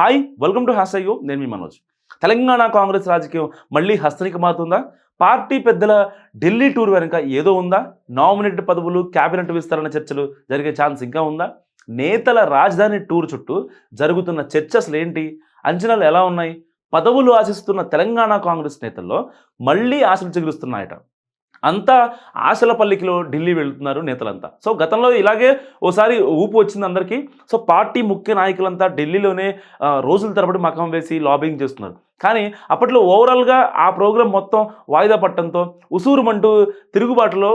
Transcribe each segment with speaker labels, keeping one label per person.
Speaker 1: Hi welcome to హాసయ్యో నేను మీ మనోజ్. తెలంగాణ కాంగ్రెస్ రాజకీయం మళ్ళీ హస్తనికమారుతుందా పార్టీ పెద్దల ఢిల్లీ టూర్ వెనుక ఏదో ఉందా? నామినేటెడ్ పదవులు క్యాబినెట్ విస్తరణ చర్చలు జరిగే ఛాన్స్ ఇంకా ఉందా? నేతల రాజధాని టూర్ చుట్టూ జరుగుతున్న చర్చలు ఏంటి? అంచనాలు ఎలా ఉన్నాయి? పదవులు ఆశిస్తున్న తెలంగాణ కాంగ్రెస్ నేతల్లో మళ్ళీ ఆశలు చిగురుస్తున్నాయట. అంతా ఆశల పల్లికిలో ఢిల్లీ వెళ్తున్నారు నేతలంతా. సో గతంలో ఇలాగే ఓసారి ఊపు వచ్చింది అందరికీ. సో పార్టీ ముఖ్య నాయకులంతా ఢిల్లీలోనే రోజుల తరబడి మకం వేసి లాబింగ్ చేస్తున్నారు. కానీ అప్పట్లో ఓవరాల్గా ఆ ప్రోగ్రాం మొత్తం వాయిదా పట్టడంతో ఉసూరుమంటూ తిరుగుబాటులో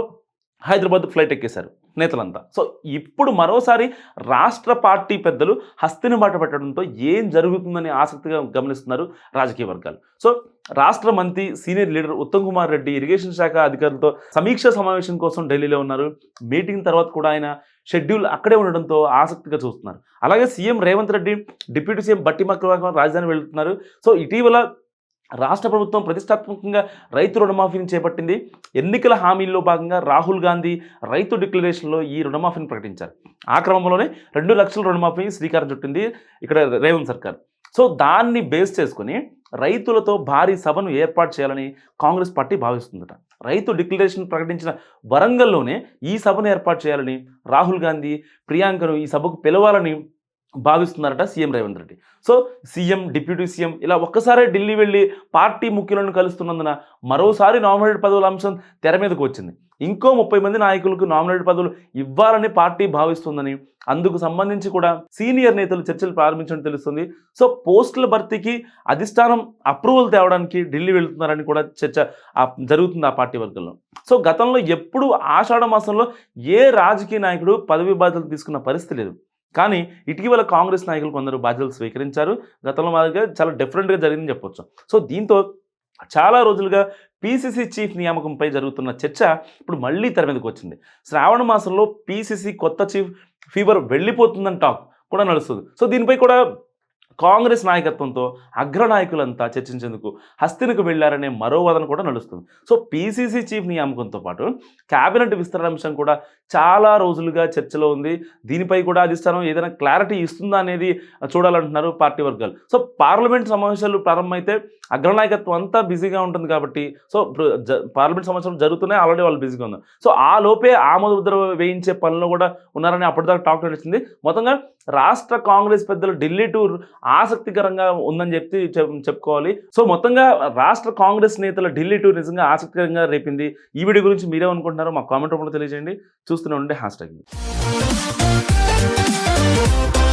Speaker 1: హైదరాబాద్ ఫ్లైట్ ఎక్కేశారు. నేతలంతా. సో ఇప్పుడు మరోసారి రాష్ట్ర పార్టీ పెద్దలు హస్తిని బాట పెట్టడంతో ఏం జరుగుతుందని ఆసక్తిగా గమనిస్తున్నారు రాజకీయ వర్గాలు. సో రాష్ట్ర మంత్రి senior leader Uttam Kumar Reddy irrigation శాఖ అధికారులతో సమీక్ష సమావేశం కోసం ఢిల్లీలో ఉన్నారు. మీటింగ్ తర్వాత కూడా ఆయన షెడ్యూల్ అక్కడే ఉండడంతో ఆసక్తిగా చూస్తున్నారు. అలాగే CM Revanth Reddy deputy CM Bhatti మక్రవాక రాజధాని వెళ్తున్నారు. సో ఇటీవల రాష్ట్ర ప్రభుత్వం ప్రతిష్టాత్మకంగా రైతు రుణమాఫీని చేపట్టింది. ఎన్నికల హామీల్లో భాగంగా రాహుల్ గాంధీ రైతు డిక్లరేషన్లో ఈ రుణమాఫీని ప్రకటించారు. ఆ క్రమంలోనే రెండు లక్షల రుణమాఫీ శ్రీకారం చుట్టింది ఇక్కడ రేవంత్ సర్కార్. సో దాన్ని బేస్ చేసుకుని రైతులతో భారీ సభను ఏర్పాటు చేయాలని కాంగ్రెస్ పార్టీ భావిస్తుందట. రైతు డిక్లరేషన్ ప్రకటించిన వరంగల్లోనే ఈ సభను ఏర్పాటు చేయాలని రాహుల్ గాంధీ ప్రియాంకను ఈ సభకు పిలవాలని భావిస్తున్నారట CM Revanth Reddy. So CM deputy CM ఇలా ఒక్కసారే ఢిల్లీ వెళ్ళి పార్టీ ముఖ్యులను కలుస్తున్నందున మరోసారి నామినేటెడ్ పదవుల అంశం తెర మీదకు వచ్చింది. ఇంకో ముప్పై మంది నాయకులకు నామినేటెడ్ పదవులు ఇవ్వాలని పార్టీ భావిస్తుందని అందుకు సంబంధించి కూడా సీనియర్ నేతలు చర్చలు ప్రారంభించడం తెలుస్తుంది. సో పోస్టుల భర్తీకి అధిష్టానం అప్రూవల్ తేవడానికి ఢిల్లీ వెళ్తున్నారని కూడా చర్చ జరుగుతుంది ఆ పార్టీ వర్గంలో. సో గతంలో ఎప్పుడు ఆషాఢ మాసంలో ఏ రాజకీయ నాయకుడు పదవి బాధ్యతలు తీసుకున్న పరిస్థితి లేదు. కానీ ఇటీవల కాంగ్రెస్ నాయకులు కొందరు బాధ్యతలు స్వీకరించారు. గతంలో మాదిరిగా చాలా డిఫరెంట్గా జరిగిందని చెప్పొచ్చు. సో దీంతో చాలా రోజులుగా పీసీసీ చీఫ్ నియామకంపై జరుగుతున్న చర్చ ఇప్పుడు మళ్ళీ తెర మీదకి వచ్చింది. శ్రావణ మాసంలో పీసీసీ కొత్త చీఫ్ ఫీవర్ వెళ్ళిపోతుందని టాక్ కూడా నడుస్తుంది. సో దీనిపై కూడా కాంగ్రెస్ నాయకత్వంతో అగ్రనాయకులంతా చర్చించేందుకు హస్తినికి వెళ్ళారనే మరో వాదన కూడా నడుస్తుంది. సో పీసీసీ చీఫ్ నియామకంతో పాటు క్యాబినెట్ విస్తరణ అంశం కూడా చాలా రోజులుగా చర్చలో ఉంది. దీనిపై కూడా అధిష్టానం ఏదైనా క్లారిటీ ఇస్తుందా అనేది చూడాలంటున్నారు పార్టీ వర్గాలు. సో పార్లమెంట్ సమావేశాలు ప్రారంభమైతే అగ్రనాయకత్వం అంతా బిజీగా ఉంటుంది కాబట్టి సో జ- పార్లమెంట్ సమావేశాలు జరుగుతున్నాయి ఆల్రెడీ వాళ్ళు బిజీగా ఉన్నారు. సో ఆ లోపే ఆమోద ముద్ర వేయించే పనిలో కూడా ఉన్నారని అప్పటిదాకా టాక్ నడిచింది. మొత్తంగా రాష్ట్ర కాంగ్రెస్ పెద్దలు ఢిల్లీ టూర్ ఆసక్తికరంగా ఉందని చెప్పి చెప్- చెప్పుకోవాలి. సో మొత్తంగా రాష్ట్ర కాంగ్రెస్ నేతల ఢిల్లీ టూర్ నిజంగా ఆసక్తికరంగా రేపింది. ఈ వీడియో గురించి మీరేమనుకుంటున్నారో మా కామెంట్ రూపంలో తెలియజేయండి. చూస్తూనే ఉండే హ్యాష్ ట్యాగ్